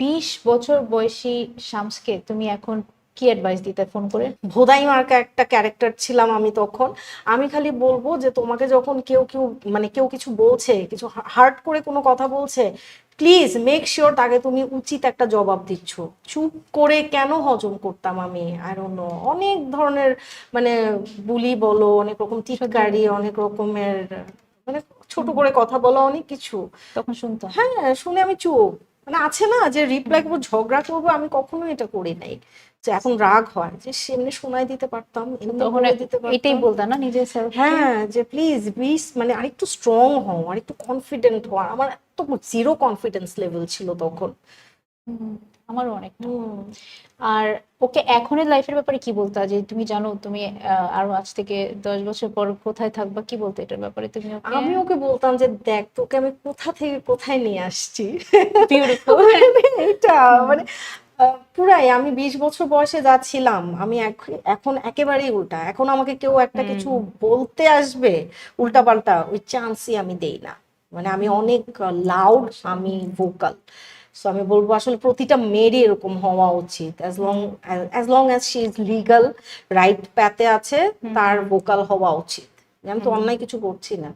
বিশ বছর বয়সী শামসকে তুমি এখন কি অ্যাডভাইস দিতে ফোন করে? ভোদাই মার্কা একটা ক্যারেক্টার ছিলাম আমি তখন। আমি খালি বলব যে তোমাকে যখন কেউ কেউ মানে কেউ কিছু বলছে কিছু হার্ট করে কোনো কথা বলছে প্লিজ মেক শিওর তাকে তুমি উচিত একটা জবাব দিচ্ছ। চুপ করে কেন হজম করতাম আমি? আর অন্য অনেক ধরনের মানে বুলি বলো অনেক রকম টিটকারি অনেক রকমের মানে ছোট করে কথা বলো অনেক কিছু। তখন শুনতাম। হ্যাঁ শুনে আমি চুপ। মানে আছে না যে রিপ্লাই করব ঝগড়া করব আমি কখনো এটা করি নাই। যে এখন রাগ হয় যে সেমনি শোনাই দিতে পারতাম দিতে এটাই বলতাম না নিজের স্যার হ্যাঁ যে প্লিজ বিস মানে আরেকটু স্ট্রং হও আরেকটু কনফিডেন্ট হওয়া আমার এত জিরো কনফিডেন্স লেভেল ছিল তখন। আমারও অনেকটা আর ওকে এখনের লাইফের ব্যাপারে কি বলতা যে তুমি জানো তুমি আরও আজ থেকে দশ বছর পর কোথায় থাকবা কি বলতে এটার ব্যাপারে? তুমি আমি ওকে বলতাম যে দেখ তোকে আমি কোথা থেকে কোথায় নিয়ে আসছি? এটা মানে পুরাই আমি বিশ বছর বয়সে যা ছিলাম আমি এখন একেবারেই উল্টা। এখন আমাকে কেউ একটা কিছু বলতে আসবে উল্টা পাল্টা ওই চান্সই আমি দেই না। মানে আমি অনেক লাউড আমি ভোকাল সো আমি বলব আসলে প্রতিটা মেয়েরই এরকম হওয়া উচিত। As long as long as she is legal right প্যাথে আছে তার ভোকাল হওয়া উচিত। আমি তো অন্যায় কিছু করছি না।